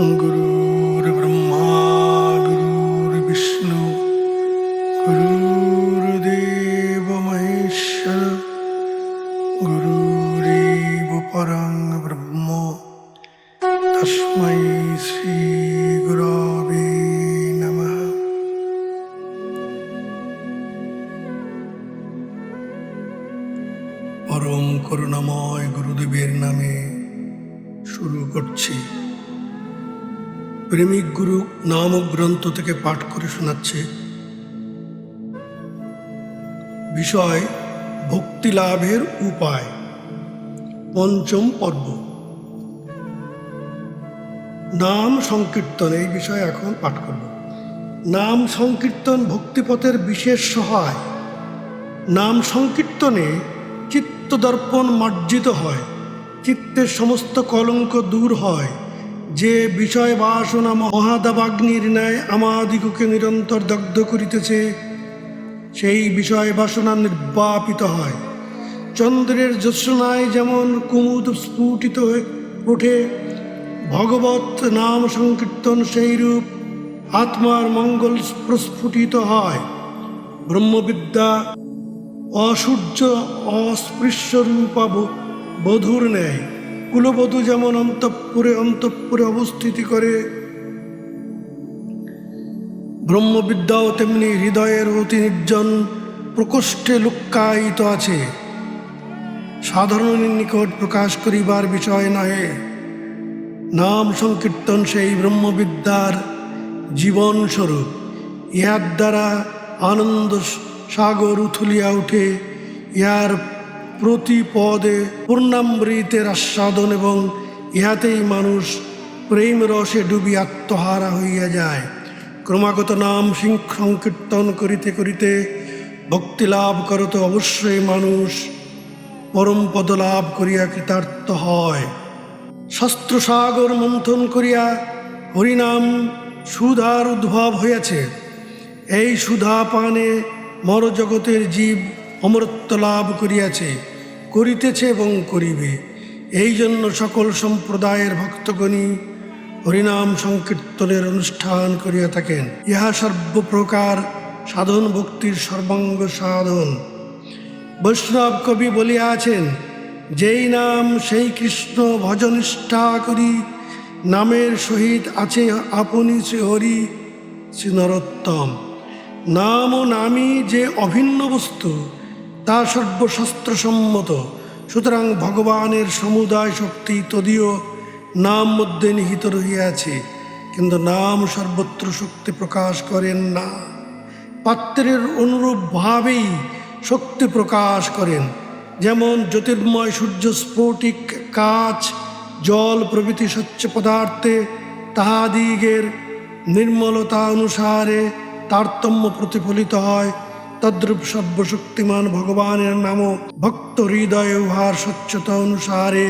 Guru. নামক গ্রন্থ থেকে পাঠ করে শোনাচ্ছে। বিষয় ভক্তি লাভের উপায়। পঞ্চম পর্ব। নাম সংকীর্তন, এই বিষয়ে এখন পাঠ করব। নাম সংকীর্তন ভক্তিপথের বিশেষ সহায়। নাম সংকীর্তনে চিত্তদর্পণ মার্জিত হয়। চিত্তের সমস্ত কলঙ্ক দূর হয়। যে বিষয় বাসনা মহাদাবাগ্নির ন্যায় আমাদিগকে নিরন্তর দগ্ধ করিতেছে, সেই বিষয় বাসনা নির্বাপিত হয়। চন্দ্রের জ্যোৎস্নায় যেমন কুমুদ স্ফুটিত হয়ে ওঠে ভগবত নাম সংকীর্তন সেই রূপ আত্মার মঙ্গল প্রস্ফুটিত হয়। ব্রহ্মবিদ্যা অসূর্য অস্পৃশ্য রূপা বধূর ন্যায়। কুলবধূ যেমন অন্তঃপুরে অন্তঃপুরে অবস্থিতি করে, ব্রহ্মবিদ্যাও তেমনি হৃদয়ের অতি নির্জন প্রকোষ্ঠে লুক্কায়িত আছে। সাধারণের নিকট প্রকাশ করিবার বিষয় নহে। নাম সংকীর্তন সেই ব্রহ্মবিদ্যার জীবন স্বরূপ ইহার দ্বারা আনন্দ সাগর উথুলিয়া উঠে, ইহার প্রতি পদে পূর্ণামৃতের আস্বাদন এবং ইহাতেই মানুষ প্রেম রসে ডুবি আত্মহারা হইয়া যায়। ক্রমাগত নাম সংকীর্তন করিতে করিতে ভক্তি লাভ করত অবশ্যই মানুষ পরম পদ লাভ করিয়া কৃতার্থ হয়। শাস্ত্র সাগর মন্থন করিয়া হরিনাম সুধার উদ্ভব হইয়াছে। এই সুধা পানে মরজগতের জীব অমরত্ব লাভ করিয়াছে। করিতেছে এবং করিবে। এই জন্য সকল সম্প্রদায়ের ভক্তগণী হরিনাম সংকীর্তনের অনুষ্ঠান করিয়া থাকেন। ইহা সর্বপ্রকার সাধন ভক্তির সর্বাঙ্গ সাধন। বৈষ্ণব কবি বলিয়াছেন, যেই নাম সেই কৃষ্ণ ভজনিষ্ঠা করি, নামের সহিত আছে আপনি শ্রী হরি শ্রী নরোত্তম। নাম ও নামই যে অভিন্ন বস্তু তা সর্বশাস্ত্রসম্মত সুতরাং ভগবানের সমুদায় শক্তি তদীয় নাম মধ্যে নিহিত রহিয়াছে, কিন্তু নাম সর্বত্র শক্তি প্রকাশ করেন না। পাত্রের অনুরূপ ভাবেই শক্তি প্রকাশ করেন। যেমন জ্যোতির্ময় সূর্য স্ফটিক কাচ, জল প্রভৃতি স্বচ্ছ পদার্থে, তাহাদিগের নির্মলতা অনুসারে তারতম্য প্রতিফলিত হয়। তদ্রূপ সর্বশক্তিমান ভগবানের নাম ভক্ত হৃদয়ে উহার স্বচ্ছতা অনুসারে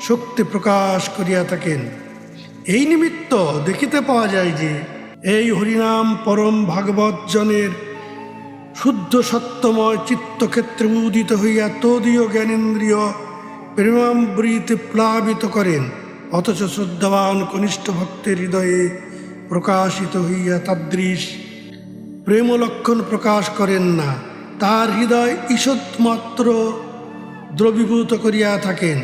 শক্তি প্রকাশ করিয়া থাকেন। এই নিমিত্ত দেখিতে পাওয়া যায় যে এই হরিনাম পরম ভাগবত জনের শুদ্ধ সত্যময় চিত্তক্ষেত্রে উদিত হইয়া তদীয় জ্ঞানেন্দ্রিয় প্রেমামৃতে প্লাবিত করেন, অথচ শ্রদ্ধাবান কনিষ্ঠ ভক্তের হৃদয়ে প্রকাশিত হইয়া তাদৃশ। প্রেম লক্ষণ প্রকাশ করেন না। তার হৃদয় ঈষৎ মাত্র দ্রবীভূত করিয়া থাকেন।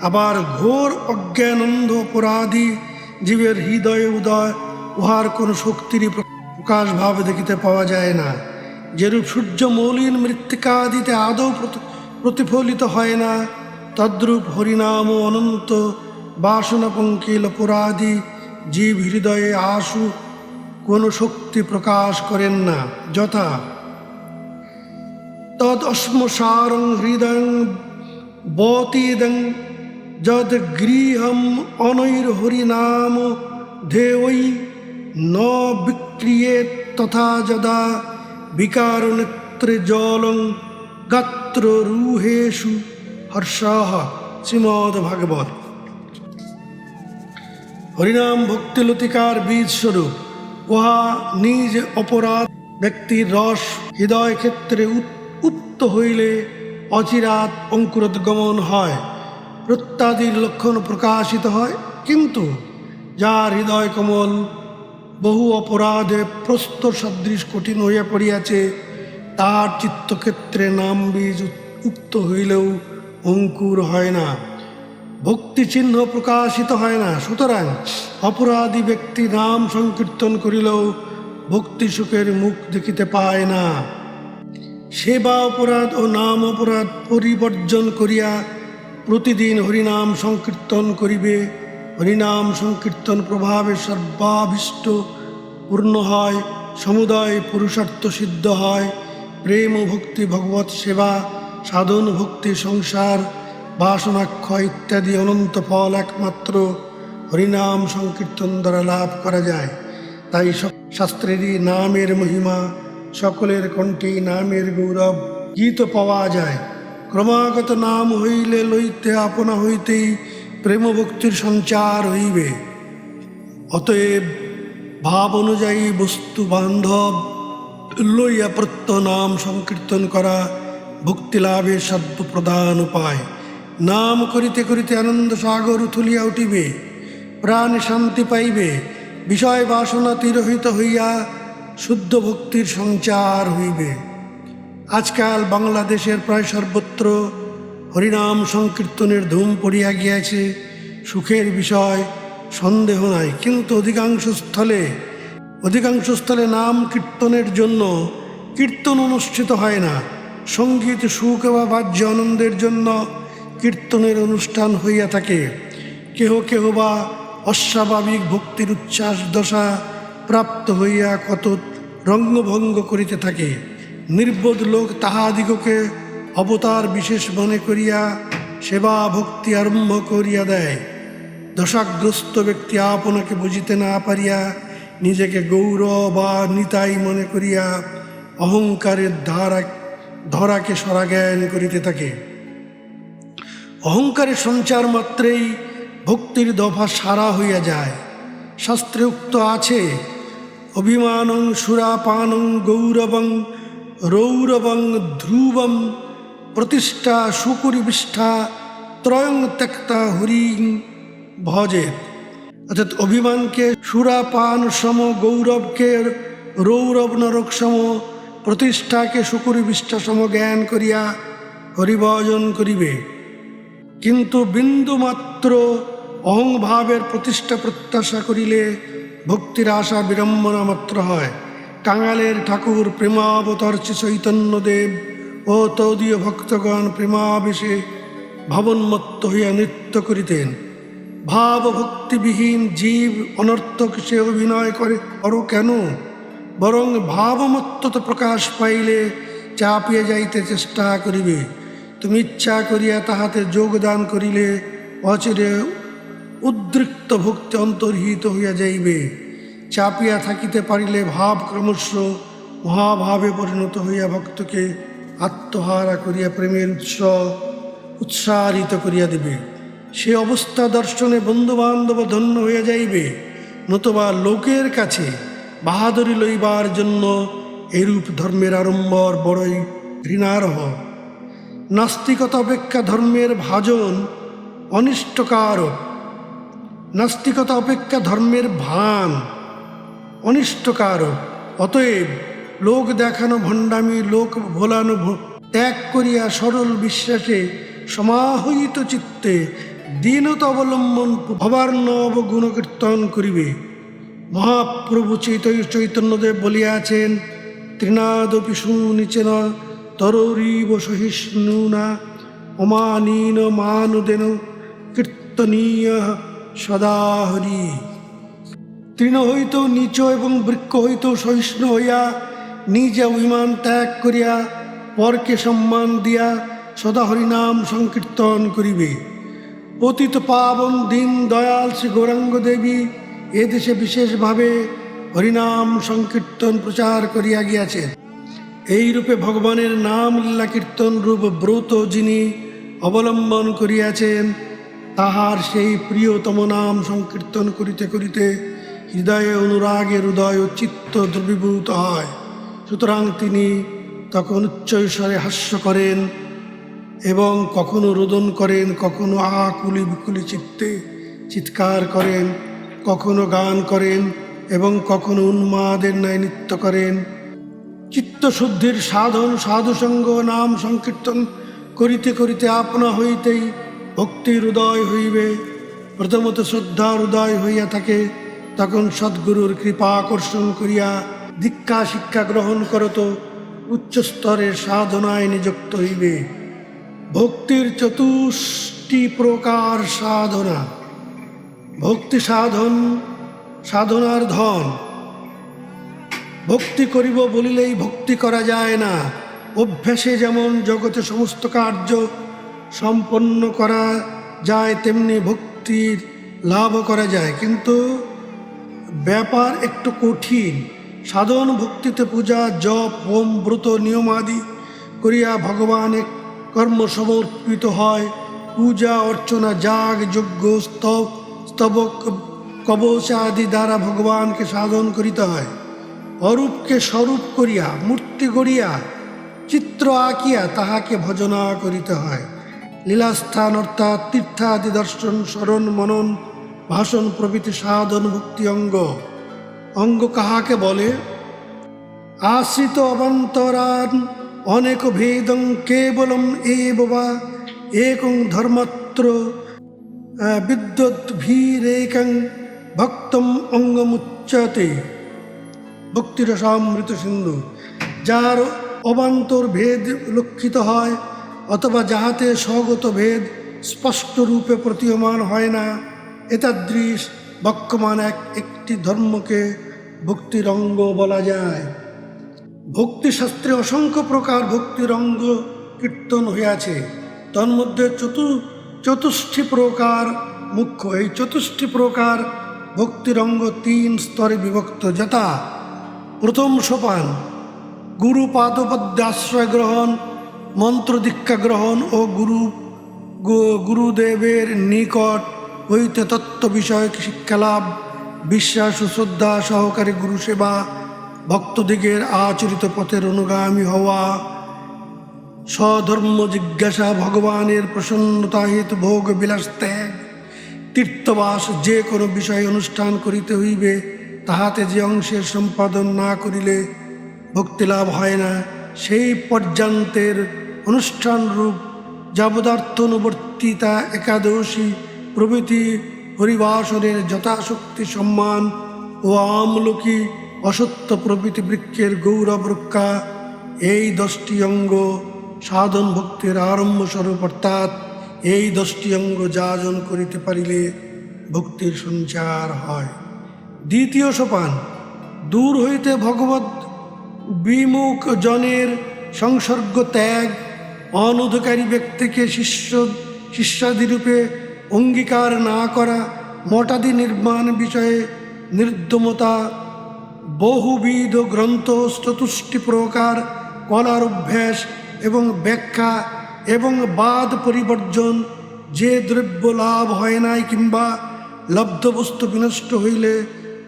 আবার ঘোর অজ্ঞানন্দ অপরাধী জীবের হৃদয়ে উদয় উহার কোনো শক্তিরই প্রকাশ ভাব দেখিতে পাওয়া যায় না। যেরূপ সূর্য মৌলিন মৃত্তিকাদিতে আদৌ প্রতিফলিত হয় না, তদ্রূপ হরিনাম অনন্ত বাসনা পঙ্কিল অপরাধী জীব হৃদয়ে আশু কোনো শক্তি প্রকাশ করেন না, যথা তদশ্মসারং হৃদয়ং বতীদং যদ গৃহম অনৈর্হরিনাম ধেয়ৈ ন বিক্রিয়ে তথা যদা বিকার বিকারনেত্রে জলং গাত্র রুহেষু। হর্ষাহ শ্রীমদ ভাগবত। হরিনাম ভক্তিলতিকার বীজ স্বরূপ উহা নিজ অপরাধ ব্যক্তির রস হৃদয় ক্ষেত্রে উত্ত হইলে অচিরাত অঙ্কুরোদ্গমন হয়। প্রত্যাদির লক্ষণ প্রকাশিত হয়। কিন্তু যার হৃদয় কমল, বহু অপরাধে প্রস্তর সদৃশ কঠিন হইয়া পড়িয়াছে, তার চিত্তক্ষেত্রে নাম বীজ উক্ত হইলেও অঙ্কুর হয় না। ভক্তি চিহ্ন প্রকাশিত হয় না। সুতরাং অপরাধী ব্যক্তি নাম সংকীর্তন করিলেও ভক্তি সুখের মুখ দেখিতে পায় না। সেবা অপরাধ ও নাম অপরাধ পরিবর্জন করিয়া প্রতিদিন হরিনাম সংকীর্তন করিবে। হরিনাম সংকীর্তন প্রভাবে সর্বাভীষ্ট পূর্ণ হয়, সমুদয় পুরুষার্থ সিদ্ধ হয়। প্রেম, ভক্তি ভগবত সেবা, সাধন, ভক্তি, সংসার বাসনাক্ষয় ইত্যাদি অনন্ত ফল একমাত্র হরিনাম সংকীর্তন দ্বারা লাভ করা যায়। তাই শাস্ত্রেরই নামের মহিমা, সকলের কণ্ঠে নামের গৌরব গীত পাওয়া যায়। ক্রমাগত নাম হইলে লইতে আপনা হইতেই প্রেম ভক্তির সঞ্চার হইবে। অতএব ভাব অনুযায়ী বস্তু বান্ধব লইয়া প্রত্য নাম সংকীর্তন করা ভক্তি লাভের সর্ব প্রধান উপায়। নাম করিতে করিতে আনন্দ সাগর উথুলিয়া উঠিবে, প্রাণ শান্তি পাইবে, বিষয় বাসনা তিরোহিত হইয়া শুদ্ধ ভক্তির সঞ্চার হইবে। আজকাল বাংলাদেশের প্রায় সর্বত্র হরিনাম সংকীর্তনের ধুম পড়িয়া গিয়াছে, সুখের বিষয় সন্দেহ নাই, কিন্তু অধিকাংশ স্থলে অধিকাংশ স্থলে নাম কীর্তনের জন্য কীর্তন অনুষ্ঠিত হয় না। সংগীত, সুখ বা বাহ্য আনন্দের জন্য কীর্তনের অনুষ্ঠান হইয়া থাকে। কেহ কেহ বা অস্বাভাবিক ভক্তির উচ্ছ্বাস দশা প্রাপ্ত হইয়া কত রঙ্গভঙ্গ করিতে থাকে। নির্বোধ লোক তাহাদিগকে অবতার বিশেষ মনে করিয়া সেবা ভক্তি আরম্ভ করিয়া দেয়। দশাগ্রস্ত ব্যক্তি আপনাকে বুঝিতে না পারিয়া নিজেকে গৌর বা নিতাই মনে করিয়া অহংকারের ধারা ধরাকে সরাজ্ঞান করিতে থাকে। অহংকারের সঞ্চার মাত্রেই ভক্তির দফা সারা হইয়া যায়। শাস্ত্রে উক্ত আছে, অভিমানং সুরাপানং গৌরবং, রৌরবং ধ্রুবম, প্রতিষ্ঠা সুপরিবিষ্ঠা, ত্রয়ং ত্যক্তা হরিং ভজে। অর্থাৎ অভিমানকে সুরাপান সম, গৌরবকে রৌরব নরক সম, প্রতিষ্ঠাকে সুকুরি সম জ্ঞান করিয়া হরিভজন করিবে। কিন্তু বিন্দুমাত্র অহংভাবের প্রতিষ্ঠা প্রত্যাশা করিলে ভক্তির আশা বিড়ম্বনা মাত্র হয়। কাঙালের ঠাকুর প্রেমাবতর্চি চৈতন্যদেব ও তদীয় ভক্তগণ প্রেমাবেশে ভাবন্মত্ত হইয়া নৃত্য করিতেন। ভাব ভক্তিবিহীন জীব অনর্থক সে অভিনয় করে করো কেন? বরং ভাবমত্ততা প্রকাশ পাইলে চাপিয়ে যাইতে চেষ্টা করিবে। তুমি ইচ্ছা করিয়া তাহাতে যোগদান করিলে, অচিরে উদ্রিক্ত ভক্তি অন্তর্হিত হইয়া যাইবে। চাপিয়া থাকিতে পারিলে ভাব ক্রমশ মহাভাবে পরিণত হইয়া ভক্তকে আত্মহারা করিয়া প্রেমের উৎস উৎসাহিত করিয়া দিবে। সে অবস্থা দর্শনে বন্ধুবান্ধব ধন্য হইয়া যাইবে। নতুবা লোকের কাছে বাহাদুরি লইবার জন্য এরূপ ধর্মের আড়ম্বর বড়ই ঘৃণারহ। নাস্তিকতা অপেক্ষা ধর্মের ভাজন অনিষ্টকারক। নাস্তিকতা অপেক্ষা ধর্মের ভান অনিষ্টকারক। অতএব লোক দেখানো ভণ্ডামি, লোক ভোলানো ত্যাগ করিয়া সরল বিশ্বাসে সমাহিত চিত্তে দীনতা অবলম্বন ভবার ভবার্ণব গুণকীর্তন করিবে। মহাপ্রভু চৈতন্য চৈতন্যদেব বলিয়াছেন তৃণাদপি সুনিচেন তরীব সহিষ্ণুনা অমানীন মানুদেন কীর্তনীয় সদা হরি। তৃণ হইত নিচ এবং বৃক্ষ হইত সহিষ্ণু হইয়া, নিজে অভিমান ত্যাগ করিয়া, পরকে সম্মান দিয়া সদা হরিনাম সংকীর্তন করিবে। পতিত পাবন দিন দয়াল শ্রী গৌরাঙ্গ দেবী এদেশে বিশেষভাবে হরিনাম সংকীর্তন প্রচার করিয়া গিয়াছেন। এই রূপে ভগবানের নাম লীলা কীর্তন রূপ ব্রত যিনি অবলম্বন করিয়াছেন, তাহার সেই প্রিয়তম নাম সংকীর্তন করিতে করিতে হৃদয়ে অনুরাগের হৃদয় ও চিত্ত দ্রবীভূত হয়। সুতরাং তিনি তখন উচ্চস্বরে হাস্য করেন এবং কখনো রোদন করেন, কখনো আকুলি বিকুলি চিত্তে চিৎকার করেন, কখনো গান করেন এবং কখনো উন্মাদের ন্যায় নৃত্য করেন। চিত্তশুদ্ধির সাধন, সাধুসঙ্গ নাম সংকীর্তন করিতে করিতে আপনা হইতেই ভক্তির উদয় হইবে। প্রথমত শ্রদ্ধার উদয় হইয়া থাকে, তখন সদ্গুরুর কৃপা আকর্ষণ করিয়া দীক্ষা শিক্ষা গ্রহণ করত উচ্চ স্তরের সাধনায় নিযুক্ত হইবে। ভক্তির চতুষ্টি প্রকার সাধনা। ভক্তি সাধন, সাধনার ধন ভক্তি করিব বলিলেই ভক্তি করা যায় না। অভ্যাসে যেমন জগতে সমস্ত কার্য সম্পন্ন করা যায়, তেমনি ভক্তির লাভ করা যায়। কিন্তু ব্যাপার একটু কঠিন। সাধন, ভক্তিতে পূজা, জপ, হোম, ব্রত নিয়মাদি করিয়া ভগবানে কর্ম সমর্পিত হয়। পূজা, অর্চনা, যাগ, যজ্ঞ, স্তব, স্তবক, কবচ আদি দ্বারা ভগবানকে সাধন করিতে হয়। অরূপকে স্বরূপ করিয়া, মূর্তি গড়িয়া, চিত্র আঁকিয়া তাহাকে ভজনা করিতে হয়। লীলাস্থান অর্থাৎ তীর্থাদি দর্শন, স্মরণ, মনন, ভাষণ প্রভৃতি সাধন, ভক্তি, অঙ্গ। অঙ্গ কাহাকে বলে? আশ্রিত অবান্তরান, অনেক ভেদং কেবলম এব বা, একং ধর্মত্র বিদ্যুৎ ভীরেকং ভক্তম অঙ্গমুচ্যতে ভক্তিরসামৃত সিন্ধু, যার অবান্তর ভেদ লক্ষিত হয়, অথবা যাহাতে স্বগত ভেদ স্পষ্ট রূপে প্রতীয়মান হয় না এতাদৃশ বক্ষমান এক একটি ধর্মকে ভক্তির অঙ্গ বলা যায়। ভক্তিশাস্ত্রে অসংখ্য প্রকার ভক্তির অঙ্গ কীর্তন হইয়াছে। তন্মধ্যে চতু, চতুষ্টি প্রকার মুখ্য, এই চতুষ্টি প্রকার ভক্তির অঙ্গ তিন স্তরে বিভক্ত, যথা প্রথম সোপান, গুরু পাদপদ্যে আশ্রয় গ্রহণ, মন্ত্র দীক্ষা গ্রহণ ও গুরু গুরুদেবের নিকট হইতে তত্ত্ব বিষয়ক শিক্ষালাভ বিশ্বাস ও শ্রদ্ধা সহকারে গুরু সেবা, ভক্তদিগের আচরিত পথের অনুগামী হওয়া, স্বধর্ম জিজ্ঞাসা ভগবানের প্রসন্নতা হেতু ভোগ বিলাস ত্যাগ, তীর্থবাস যে কোনো বিষয় অনুষ্ঠান করিতে হইবে তাহাতে যে অংশের সম্পাদন না করিলে ভক্তি লাভ হয় না, সেই পর্যান্তের অনুষ্ঠান রূপ যাবদার্থনুবর্তিতা একাদশী প্রভৃতি হরিবাসনের যথাশক্তি সম্মান ও আমলকি অসত্য প্রভৃতি বৃক্ষের গৌরব রক্ষা এই দশটি অঙ্গ সাধন ভক্তির আরম্ভ স্বরূপ অর্থাৎ এই দশটি অঙ্গ যাজন করিতে পারিলে ভক্তির সঞ্চার হয়। দ্বিতীয় সোপান, দূর হইতে ভগবত বিমুখ জনের সংসর্গ ত্যাগ, অনধিকারী ব্যক্তিকে শিষ্য, শিষ্যাদিরূপে অঙ্গীকার না করা মঠাদি নির্মাণ বিষয়ে নির্দমতা, বহুবিধ গ্রন্থ চতুষ্টি প্রকার কলার অভ্যাস এবং ব্যাখ্যা এবং বাদ পরিবর্জন, যে দ্রব্য লাভ হয় নাই কিংবা লব্ধ বস্তু বিনষ্ট হইলে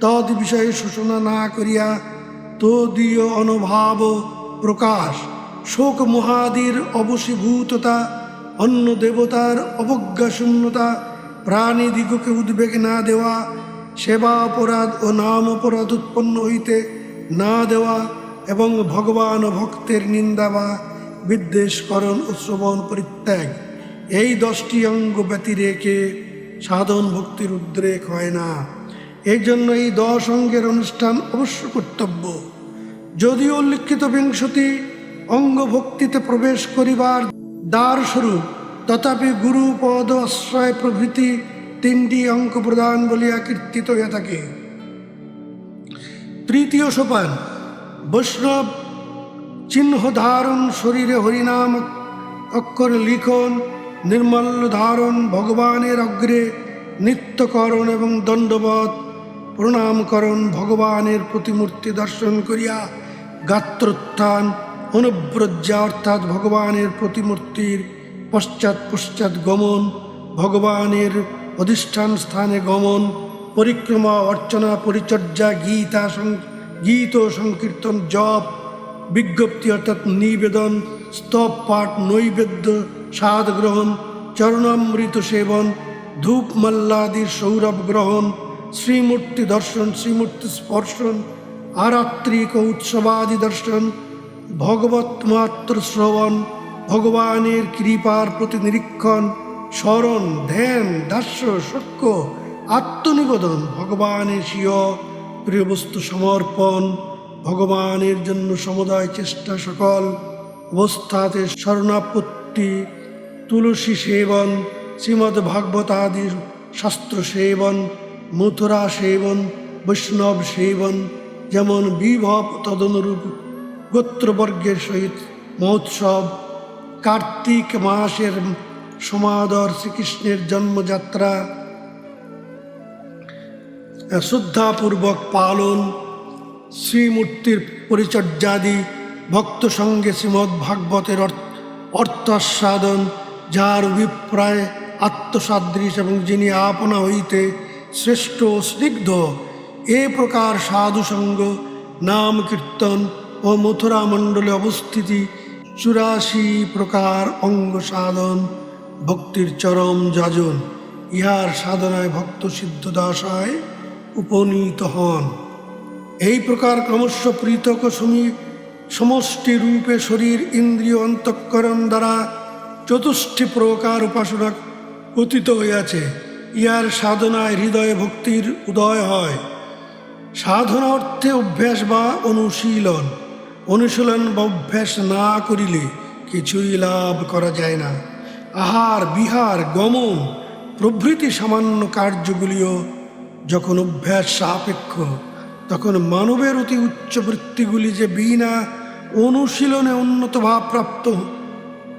তদ বিষয়ে শোষণা না করিয়া তদীয় অনুভাব প্রকাশ। শোক মহাদির অবশীভূততা, অন্য দেবতার অবজ্ঞা শূন্যতা, প্রাণী দিগকে উদ্বেগ না দেওয়া, সেবা অপরাধ ও নাম অপরাধ উৎপন্ন হইতে না দেওয়া এবং ভগবান ভক্তের নিন্দা বা বিদ্বেষকরণ ও শ্রবণ পরিত্যাগ। এই দশটি অঙ্গ ব্যতিরেকে সাধন ভক্তির উদ্রেক হয় না। এই জন্য এই দশ অঙ্গের অনুষ্ঠান অবশ্য কর্তব্য। যদিও উল্লিখিত বিংশতি অঙ্গ ভক্তিতে প্রবেশ করিবার দ্বার স্বরূপ তথাপি গুরু পদ আশ্রয় প্রভৃতি তিনটি অঙ্ক প্রদান বলিয়া কীর্তিত হইয়া থাকে। তৃতীয় সোপান, বৈষ্ণব চিহ্ন ধারণ শরীরে হরিনাম অক্ষর লিখন নির্মল্য ধারণ ভগবানের অগ্রে নিত্যকরণ এবং দণ্ডবত প্রণামকরণ ভগবানের প্রতিমূর্তি দর্শন করিয়া গাত্রোত্থান অনুব্রজ্জা অর্থাৎ ভগবানের প্রতিমূর্তির পশ্চাৎ পশ্চাৎ গমন, ভগবানের অধিষ্ঠান স্থানে গমন, পরিক্রমা, অর্চনা, পরিচর্যা, গীতা গীত সংকীর্তন, জপ, বিজ্ঞপ্তি অর্থাৎ নিবেদন, স্তব পাঠ, নৈবেদ্য স্বাদ গ্রহণ চরণামৃত সেবন ধূপ মাল্লাদির সৌরভ গ্রহণ শ্রীমূর্তি দর্শন, শ্রীমূর্তি স্পর্শন, আরাত্রিক উৎসবাদি দর্শন, ভগবত মাত্র শ্রবণ, ভগবানের কৃপার প্রতি নিরীক্ষণ, স্মরণ, ধ্যান, দাস্য সক্য আত্মনিবেদন, ভগবানের স্বীয় প্রিয় বস্তু সমর্পণ, ভগবানের জন্য সমুদায় চেষ্টা সকল, অবস্থাতে শরণাপত্তি, তুলসী সেবন, শ্রীমদ্ ভাগবতাদি শাস্ত্র সেবন মথুরা সেবন, বৈষ্ণব সেবন, যেমন বিভব তদনুরূপ গোত্রবর্গের সহিত মহোৎসব, কার্তিক মাসের সমাদর শ্রীকৃষ্ণের জন্মযাত্রা, শ্রদ্ধাপূর্বক পালন, শ্রীমূর্তির পরিচর্যাদি, ভক্ত সঙ্গে শ্রীমদ্ ভাগবতের অর্থ- অর্থাস্বাদন, যার অভিপ্রায় আত্মসাদৃশ এবং যিনি আপনা হইতে শ্রেষ্ঠ স্নিগ্ধ, এ প্রকার সাধুসঙ্গ নাম কীর্তন ও মথুরা মণ্ডলে অবস্থিতি চুরাশি প্রকার অঙ্গ সাধন, ভক্তির চরম যাজন, ইহার সাধনায় ভক্ত সিদ্ধদাসায় উপনীত হন। এই প্রকার ক্রমশ পৃথক সমী- সমষ্টি রূপে শরীর ইন্দ্রিয় অন্তঃকরণ দ্বারা চতুষ্টি প্রকার উপাসনা পতিত হইয়াছে। ইহার সাধনায় হৃদয়ে ভক্তির উদয় হয়। সাধনা অর্থে অভ্যাস বা অনুশীলন। অনুশীলন বা অভ্যাস না করিলে কিছুই লাভ করা যায় না। আহার, বিহার, গমন প্রভৃতি সামান্য কার্যগুলিও যখন অভ্যাস সাপেক্ষ, তখন মানবের অতি উচ্চ বৃত্তিগুলি যে বিনা অনুশীলনে উন্নত ভাব প্রাপ্ত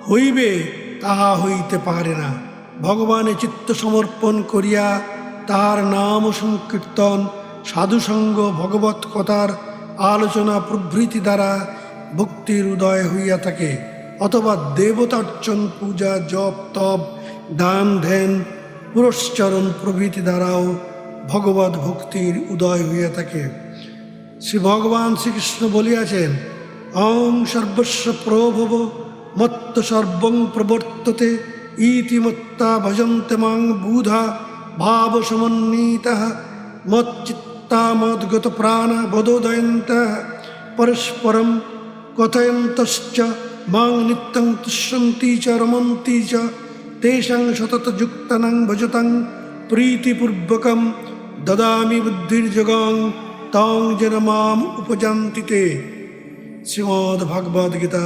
হইবে, তাহা হইতে পারে না। ভগবানে চিত্ত সমর্পণ করিয়া তাহার নাম সংকীর্তন সাধুসঙ্গ ভগবত কথার আলোচনা প্রভৃতি দ্বারা ভক্তির উদয় হইয়া থাকে। অথবা দেবতার্চন পূজা, জপ, তপ, দান, ধ্যান পুরস্চরণ প্রভৃতি দ্বারাও ভগবত ভক্তির উদয় হইয়া থাকে। শ্রী ভগবান শ্রীকৃষ্ণ বলিয়াছেন, অং সর্বস্ব প্রভব, মত্ত সর্বং প্রবর্ততে ইতিমত্তা ভজন্তে মাং বুধা ভাব সমন্বিত মচ্চিত্তা মদ্গত প্রাণ বোধোদয়ন্ত পরস্পরম কথয়ন্তশ্চ মাং নিত্যং তুষ্যন্তি চ রমন্তি চ তেষাং সততযুক্তনং ভজতং প্রীতিপূর্বকম দদামি বুদ্ধির্যোগং তং যেন মাম উপজান্তি তে শ্রীমদ্ ভাগবত গীতা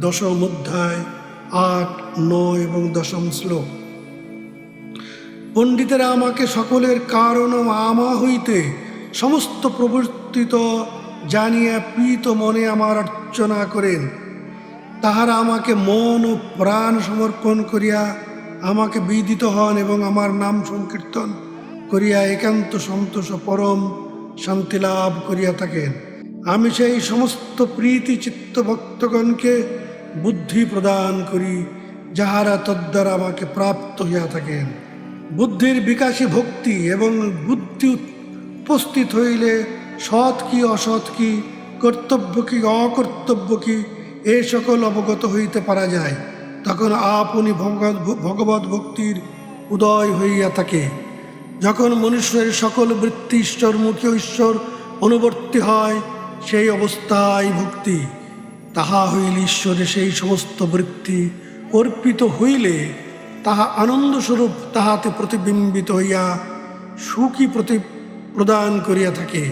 দশম অধ্যায় আট নয় এবং দশম শ্লোক। পণ্ডিতেরা আমাকে সকলের কারণ আমা হইতে সমস্ত প্রবর্তিত জানিয়া প্রীত মনে আমার অর্চনা করেন। তাহারা আমাকে মন ও প্রাণ সমর্পণ করিয়া আমাকে বিদিত হন এবং আমার নাম সংকীর্তন করিয়া একান্ত সন্তোষ পরম শান্তি লাভ করিয়া থাকেন। আমি সেই সমস্ত প্রীতি চিত্ত ভক্তগণকে বুদ্ধি প্রদান করি যাহারা তদ্বারা আমাকে প্রাপ্ত হইয়া থাকেন। বুদ্ধির বিকাশে ভক্তি এবং বুদ্ধি উপস্থিত হইলে সৎ কি, অসৎ কি, কর্তব্য কি, অকর্তব্য কি, এ সকল অবগত হইতে পারা যায়। তখন আপনি ভগবত ভক্তির উদয় হইয়া থাকে। যখন মনুষ্যের সকল বৃত্তি ঈশ্বরমুখী ঈশ্বর অনুবর্তী হয়, সেই অবস্থায় ভক্তি। তাহা হইলে ঈশ্বরে সেই সমস্ত বৃত্তি অর্পিত হইলে তাহা আনন্দস্বরূপ তাহাতে প্রতিবিম্বিত হইয়া সুখী প্রতি প্রদান করিয়া থাকে।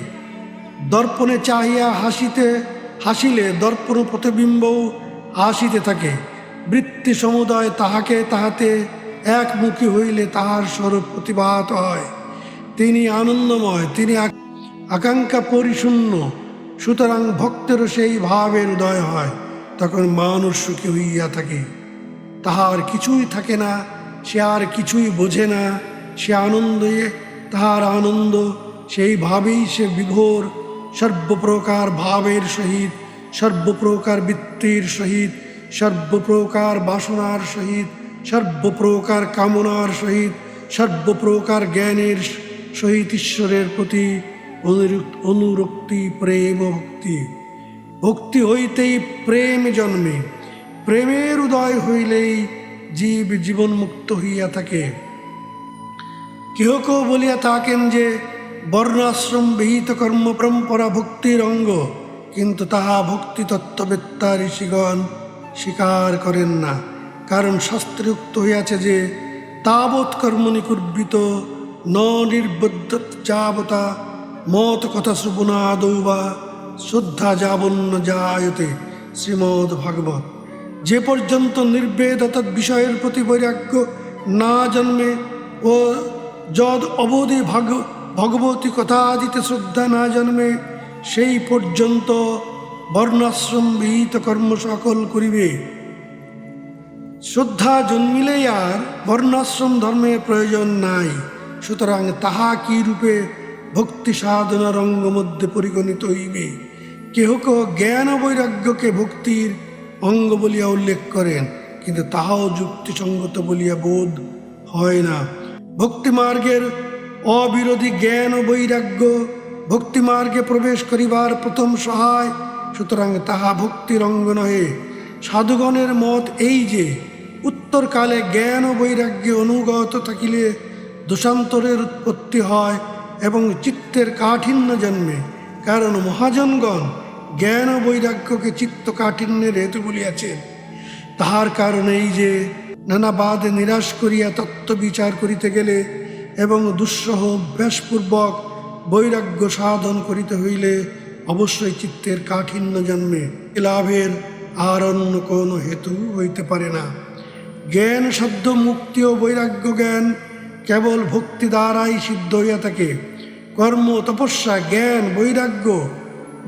দর্পণে চাহিয়া হাসিতে হাসিলে দর্পণ প্রতিবিম্বও হাসিতে থাকে। বৃত্তি সমুদয় তাহাকে তাহাতে একমুখী হইলে তাহার স্বরূপ প্রতিভাত হয়। তিনি আনন্দময়, তিনি আকাঙ্ক্ষা পরিশূন্য। সুতরাং ভক্তেরও সেই ভাবের উদয় হয়। তখন মানুষ সুখী হইয়া থাকে। তাহার কিছুই থাকে না, সে আর কিছুই বোঝে না। সে আনন্দে, তাহার আনন্দ, সেই ভাবেই সে বিভোর। সর্বপ্রকার ভাবের সহিত, সর্বপ্রকার বৃত্তির সহিত, সর্বপ্রকার বাসনার সহিত, সর্বপ্রকার কামনার সহিত, সর্বপ্রকার জ্ঞানের সহিত ঈশ্বরের প্রতি অনুরুক- অনুরক্তি, প্রেম, ভক্তি। ভক্তি হইতেই প্রেম জন্মে। প্রেমের উদয় হইলেই জীব জীবনমুক্ত হইয়া থাকে। কেহ কেউ বলিয়া থাকেন যে, বর্ণাশ্রম বিহিত কর্ম পরম্পরা ভক্তির অঙ্গ, কিন্তু তাহা ভক্তি তত্ত্ববেত্তা ঋষিগণ স্বীকার করেন না। কারণ শাস্ত্রে উক্ত হইয়াছে যে, তাবৎ কর্মণি কুর্বিত ন নির্বদ্ধ যাবতা মত কথা শ্রবণা আদৌ বা শ্রদ্ধা যাবন্য জায়তে শ্রীমদ ভাগবত যে পর্যন্ত নির্বেদ অর্থাৎ বিষয়ের প্রতি বৈরাগ্য না জন্মে ও যদ অবধি ভাগ, ভগবতী কথা আদিতে শ্রদ্ধা না জন্মে, সেই পর্যন্ত বর্ণাশ্রম বিহিত কর্ম সকল করিবে। শ্রদ্ধা জন্মিলেই আর বর্ণাশ্রম ধর্মের প্রয়োজন নাই। সুতরাং তাহা কি রূপে ভক্তি সাধনার অঙ্গ মধ্যে পরিগণিত হইবে? কেহ কেহ জ্ঞান বৈরাগ্যকে ভক্তির অঙ্গ বলিয়া উল্লেখ করেন, কিন্তু তাহাও যুক্তিসঙ্গত বলিয়া বোধ হয় না। ভক্তি মার্গের অবিরোধী জ্ঞান ও বৈরাগ্য ভক্তি মার্গে প্রবেশ করিবার প্রথম সহায়, সুতরাং তাহা ভক্তির অঙ্গ নহে। সাধুগণের মত এই যে, উত্তরকালে জ্ঞান ও বৈরাগ্যে অনুগত থাকিলে দোষান্তরের উৎপত্তি হয় এবং চিত্তের কাঠিন্য জন্মে। কারণ মহাজনগণ জ্ঞান ও বৈরাগ্যকে চিত্ত কাঠিন্যের হেতু বলিয়াছেন তাহার কারণ এই যে নানা বাদে নিরাশ করিয়া তত্ত্ব বিচার করিতে গেলে এবং দুঃসহ অভ্যাসপূর্বক বৈরাগ্য সাধন করিতে হইলে অবশ্যই চিত্তের কাঠিন্য জন্মে। লাভের আর অন্য কোনো হেতু হইতে পারে না। জ্ঞান শব্দ মুক্তি ও বৈরাগ্য জ্ঞান কেবল ভক্তি দ্বারাই সিদ্ধ হইয়া থাকে। কর্ম, তপস্যা, জ্ঞান, বৈরাগ্য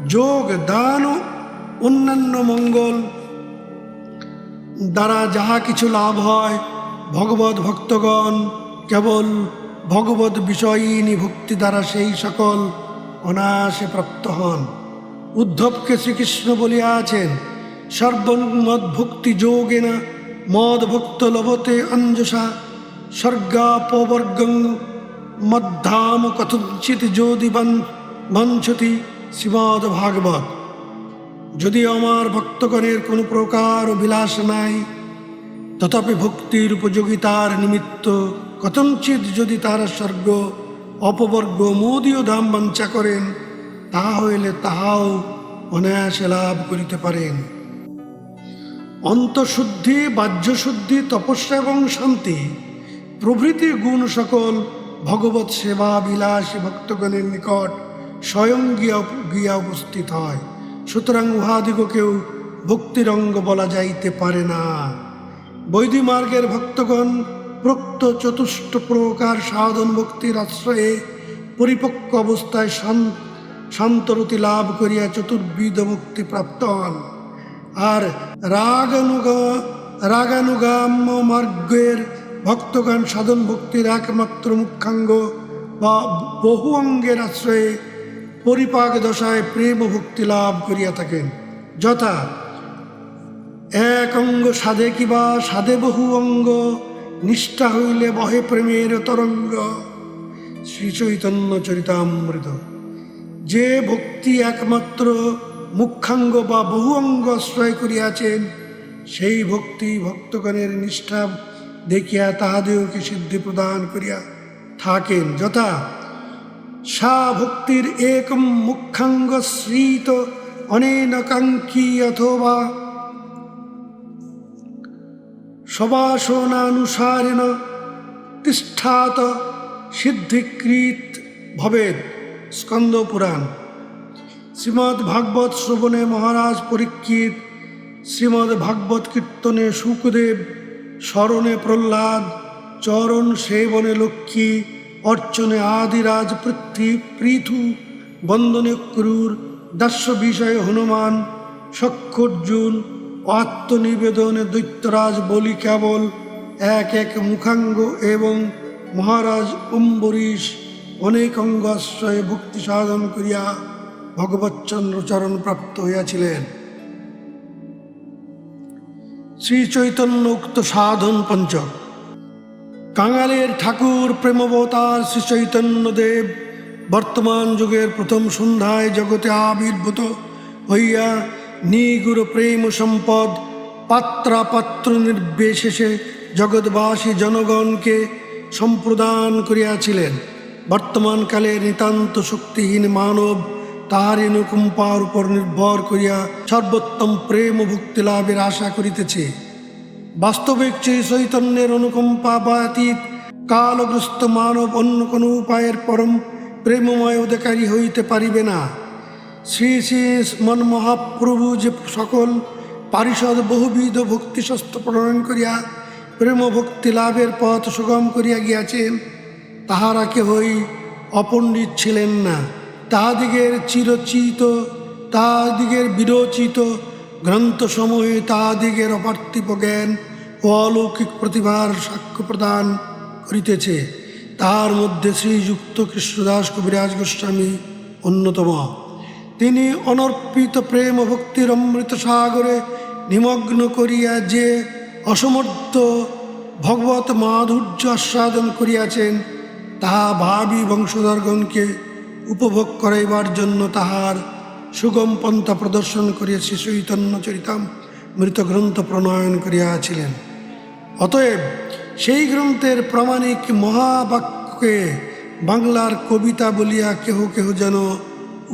যোগ দান অন্যান্য মঙ্গল। দ্বারা যাহা কিছু লাভ হয়, ভগবত ভক্তগণ কেবল ভগবত বিষয়ীনী ভক্তি দ্বারা সেই সকল অনায়াসে প্রাপ্ত হন। উদ্ধবকে শ্রীকৃষ্ণ বলিয়া আছেন সর্বমদ ভক্তি যোগেনা মদ ভক্ত লভতে অঞ্জসা স্বর্গাপবর্গং মধ্যাম কথঞ্চিত যদি বঞ্চতি শ্রীমদ ভাগবত যদি আমার ভক্তগণের কোনো প্রকার বিলাস নাই, তথাপি ভক্তির উপযোগিতার নিমিত্ত কথঞ্চিত যদি তারা স্বর্গ অপবর্গ মোদীয় দাম বাঞ্ছা করেন তাহা হইলে তাহাও অনায়াসে লাভ করিতে পারেন। অন্তঃশুদ্ধি, বাহ্যশুদ্ধি, তপস্যা এবং শান্তি প্রভৃতি গুণ সকল ভগবত সেবা বিলাসী ভক্তগণের নিকট স্বয়ং গিয়া গিয়া উপস্থিত হয়। সুতরাং উহাদিগকেও ভক্তিরঙ্গ বলা যাইতে পারে না। বৈধি মার্গের ভক্তগণ প্রক্ত চতুষ্ট প্রকার সাধন ভক্তির আশ্রয়ে পরিপক্ক অবস্থায় শান- শান্তরতি লাভ করিয়া চতুর্বিধ মুক্তি প্রাপ্ত হন। আর রাগানুগ, রাগানুগাম্য মার্গের ভক্তগণ সাধন ভক্তির একমাত্র মুখ্যাঙ্গ বা বহু অঙ্গের আশ্রয়ে পরিপাক দশায় প্রেম ভক্তি লাভ করিয়া থাকেন। যথা, এক অঙ্গ সাধে কিবা সাধে বহু অঙ্গ, নিষ্ঠা হইলে বহে প্রেমের তরঙ্গ। শ্রী চৈতন্য চরিতামৃত। যে ভক্তি একমাত্র মুখ্যাঙ্গ বা বহু অঙ্গ আশ্রয় করিয়াছেন, সেই ভক্তি ভক্তগণের নিষ্ঠা দেখিয়া তাহাদেরকে সিদ্ধি প্রদান করিয়া থাকেন। যথা সা ভক্তির একম মুখ্যাঙ্গ শ্রীত অনেন কাঙ্ক্ষী অথবা সবাসনানুসারেণ তিষ্ঠাত সিদ্ধিকৃত ভবেদ। স্কন্দ পুরাণ শ্রীমদ্ ভাগবত শ্রবণে মহারাজ পরীক্ষিত শ্রীমদ্ ভাগবত কীর্তনে সুখদেব স্মরণে প্রহ্লাদ চরণ সেবনে লক্ষ্মী অর্চনে আদিরাজ পৃথ্বী পৃথু বন্দনে ক্রুর দাস্য বিষয়ে হনুমান সক্ষর্জুন আত্মনিবেদনে দৈত্যরাজ বলি কেবল, এক এক মুখাঙ্গ এবং মহারাজ অম্বরীশ, অনেক অঙ্গ আশ্রয়ে ভক্তি সাধন করিয়া ভগবৎচন্দ্র চরণ প্রাপ্ত হইয়াছিলেন। শ্রী চৈতন্য উক্ত সাধন পঞ্চক। কাঙালের ঠাকুর প্রেমবতার শ্রী চৈতন্যদেব, বর্তমান যুগের প্রথম সন্ধ্যায় জগতে আবির্ভূত হইয়া নিগুর প্রেম সম্পদ পাত্রাপাত্র নির্বিশেষে জগৎবাসী জনগণকে সম্প্রদান করিয়াছিলেন। বর্তমানকালে নিতান্ত শক্তিহীন মানব তাহার অনুকম্পার উপর নির্ভর করিয়া সর্বোত্তম প্রেম ভক্তি লাভের আশা করিতেছে। বাস্তবিক সেই চৈতন্যের অনুকম্পা বাতীত কালগ্রস্ত মানব অন্য কোনো উপায়ের পরম প্রেমময় অধিকারী হইতে পারিবে না। শ্রী শ্রী মন মহাপ্রভু যে সকল পারিষদ বহুবিধ ভক্তিশস্ত্র প্রণয়ন করিয়া প্রেম ভক্তি লাভের পথ সুগম করিয়া গিয়াছেন তাহারা কেহই অপণ্ডিত ছিলেন না। তাহাদিগের চিরচিত, তাহাদিগের বিরচিত গ্রন্থসমূহে তাহাদিগের অপার্থিব জ্ঞান ও অলৌকিক প্রতিভার সাক্ষ্য প্রদান করিতেছে। তাহার মধ্যে শ্রীযুক্ত কৃষ্ণদাস কবিরাজ গোস্বামী অন্যতম। তিনি অনর্পিত প্রেম ভক্তির অমৃত সাগরে নিমগ্ন করিয়া যে অসমর্থ ভগবত মাধুর্য আস্বাদন করিয়াছেন, তাহা ভাবি বংশধরগণকে উপভোগ করাইবার জন্য তাহার সুগম পন্থা প্রদর্শন করিয়া শ্রী চৈতন্য চরিতাম মৃত গ্রন্থ প্রণয়ন করিয়াছিলেন। অতএব সেই গ্রন্থের প্রামাণিক মহাবাক্যকে বাংলার কবিতা বলিয়া কেহ কেহ যেন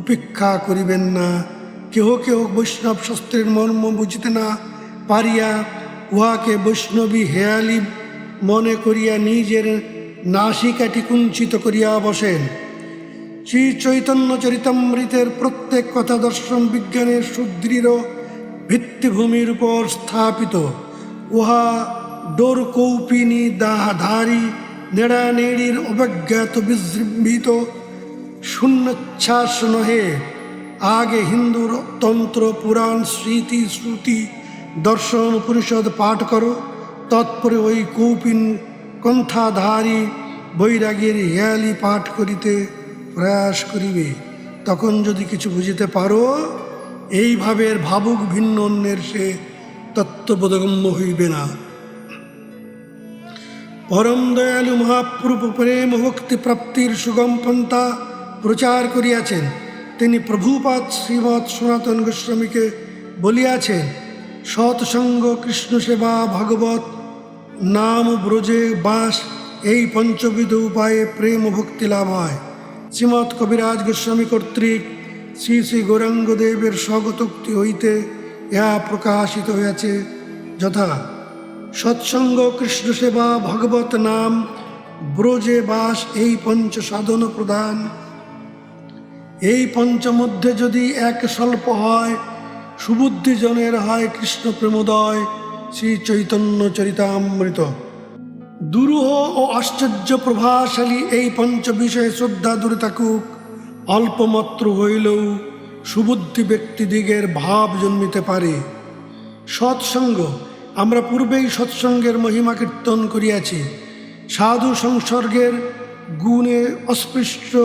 উপেক্ষা করিবেন না, কেহ কেহ বৈষ্ণব শাস্ত্রের মর্ম বুঝিতে না পারিয়া উহাকে বৈষ্ণবী হেয়ালি মনে করিয়া নিজের নাসিকাটি কুঞ্চিত করিয়া বসেন। শ্রী চৈতন্য চরিতামৃতের প্রত্যেক কথা দর্শন বিজ্ঞানের সুদৃঢ় ভিত্তিভূমির উপর স্থাপিত। উহা ডোর কৌপিনী দাহাধারী নেড়া নেড়ির অবজ্ঞাত বিজৃম্বিত শূন্যচ্ছ্বাস নহে আগে হিন্দুর তন্ত্র, পুরাণ, স্মৃতি, শ্রুতি দর্শন, উপনিষদ পাঠ করো। তৎপরে ওই কৌপিন কণ্ঠাধারী বৈরাগীর হেয়ালি পাঠ করিতে প্রয়াস করিবে, তখন যদি কিছু বুঝিতে পারো, এইভাবে ভাবুক ভিন্ন অন্যের সে তত্ত্ববোধগম্য হইবে না। পরম দয়ালু মহাপ্রভু প্রেম ভক্তি প্রাপ্তির সুগম পন্থা প্রচার করিয়াছেন। তিনি প্রভুপাত শ্রীমৎ সনাতন গোস্বামীকে বলিয়াছেন, সৎসঙ্গ কৃষ্ণ সেবা ভাগবত নাম ব্রজে বাস, এই পঞ্চবিধ উপায়ে প্রেম ভক্তি লাভ হয়। শ্রীমৎ কবিরাজ গোস্বামী কর্তৃক শ্রী শ্রী গৌরাঙ্গদেবের স্বগতোক্তি হইতে ইহা প্রকাশিত হইয়াছে। যথা, সৎসঙ্গ কৃষ্ণ সেবা ভগবত নাম ব্রজে বাস এই পঞ্চ সাধন প্রদান। এই পঞ্চ মধ্যে যদি এক স্বল্প হয়, সুবুদ্ধিজনের হয় কৃষ্ণ প্রেমোদয় শ্রী চৈতন্য চরিতামৃত। দুরূহ ও আশ্চর্য প্রভাশালী এই পঞ্চ বিষয়ে শ্রদ্ধা দূরে থাকুক, অল্পমাত্র হইলেও সুবুদ্ধি ব্যক্তিদিগের ভাব জন্মিতে পারে। সৎসঙ্গ, আমরা পূর্বেই সৎসঙ্গের মহিমা কীর্তন করিয়াছি। সাধু সংসর্গের গুণে অস্পৃষ্ট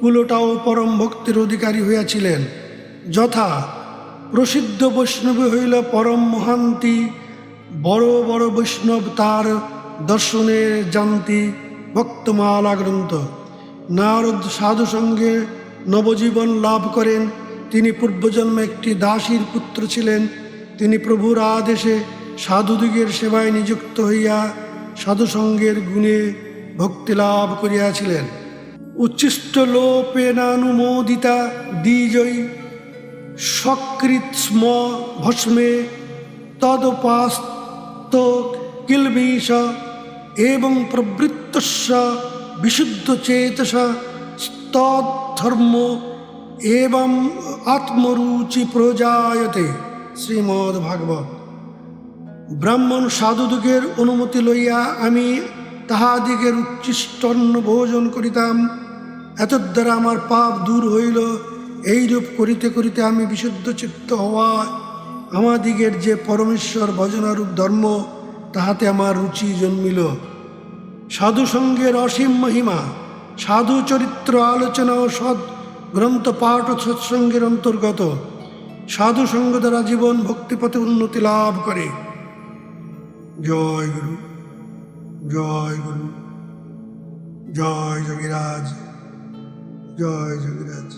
কুলোটাও পরম ভক্তির অধিকারী হইয়াছিলেন। যথা প্রসিদ্ধ বৈষ্ণবী হইল পরম মহান্তি, বড় বড় বৈষ্ণব তার দর্শনে জানতি ভক্তমালা গ্রন্থ। নারদ সাধু সঙ্গে নবজীবন লাভ করেন। তিনি পূর্বজন্মে একটি দাসীর পুত্র ছিলেন। তিনি প্রভুর আদেশে সাধুদিগের সেবায় নিযুক্ত হইয়া সাধুসঙ্গের গুণে ভক্তি লাভ করিয়াছিলেন। উচ্ছিষ্ট লোপেনানুমোদিতা দ্বিজয়ী সকৃত স্ম ভস্মে তদপাস্ত কিলবিষ এবং প্রবৃত্তস্য, বিশুদ্ধ চেতস এবং আত্মরুচি প্রজায়তে। শ্রীমদ্ ভাগবত। ব্রাহ্মণ সাধুদিগের অনুমতি লইয়া আমি তাহাদিগের উচ্ছিষ্টন্ন ভোজন করিতাম। এতদ্বারা আমার পাপ দূর হইল। এইরূপ করিতে করিতে আমি বিশুদ্ধ চিত্ত হওয়া আমাদিগের যে পরমেশ্বর ভজনারূপ ধর্ম তাহাতে আমার রুচি জন্মিল। সাধু সঙ্গের অসীম মহিমা, সাধু চরিত্র আলোচনা ও সৎ গ্রন্থ পাঠ ও সৎসঙ্গের অন্তর্গত, সাধু সঙ্গ দ্বারা জীবন ভক্তিপথে উন্নতি লাভ করে। জয় গুরু জয় গুরু, জয় যোগীরাজ জয় যোগীরাজ।